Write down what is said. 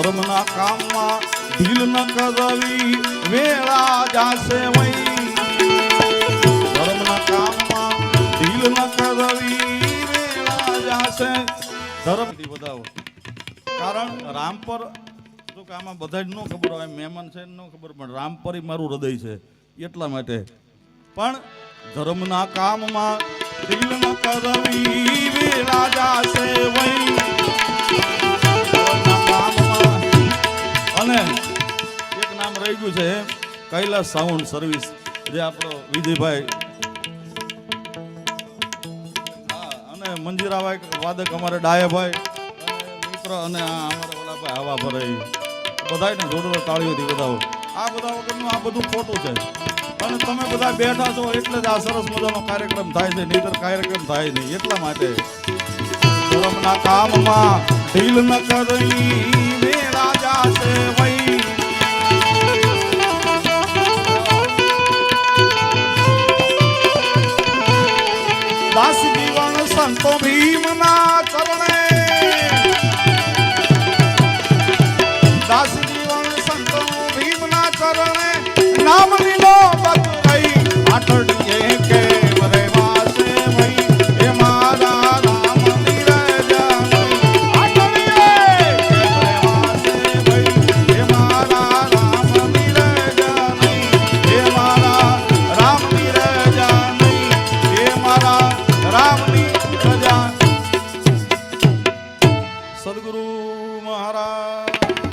ધર્મના કામમાં ઢીલ ન કરવી, વેળા જાશે વહી. ધર્મના કામમાં ઢીલ ન કરવી, વેળા જાશે. ધર્મથી બધાઓ કારણ રામ પર તો આમાં બધા જ ન ખબર હોય, મહેમાન છે ન ખબર, પણ રામ પર મારું હૃદય છે, એટલા માટે. પણ ધર્મના કામમાં ઢીલ ન કરવી અને એક નામ રહી ગયું છે કૈલાસ સાઉન્ડ સર્વિસ, જે આપણો વિજયભાઈ. અને મંજીરાભાઈ વાદક અમારે ડાયાભાઈ મિત્ર અને આ અમારા ઓલા ભાઈ હવા ભરાઈ બધાને જોડો તાળીઓથી બધાઓ. આ બધા વગરનું આ બધું ખોટું છે. અને તમે બધા બેઠા છો એટલે જ આ સરસ મજાનો કાર્યક્રમ થાય છે, નહીતર કાર્યક્રમ થાય નહીં, એટલા માટે. ધર્મના કામમાં ઢીલ ન કરી વેળા જાશે વઈ દાસ જીવન સંતો ભીમના ચરણે. દાસ જીવન નામ લીલો બત રહી. આઠડીએ Maharaj.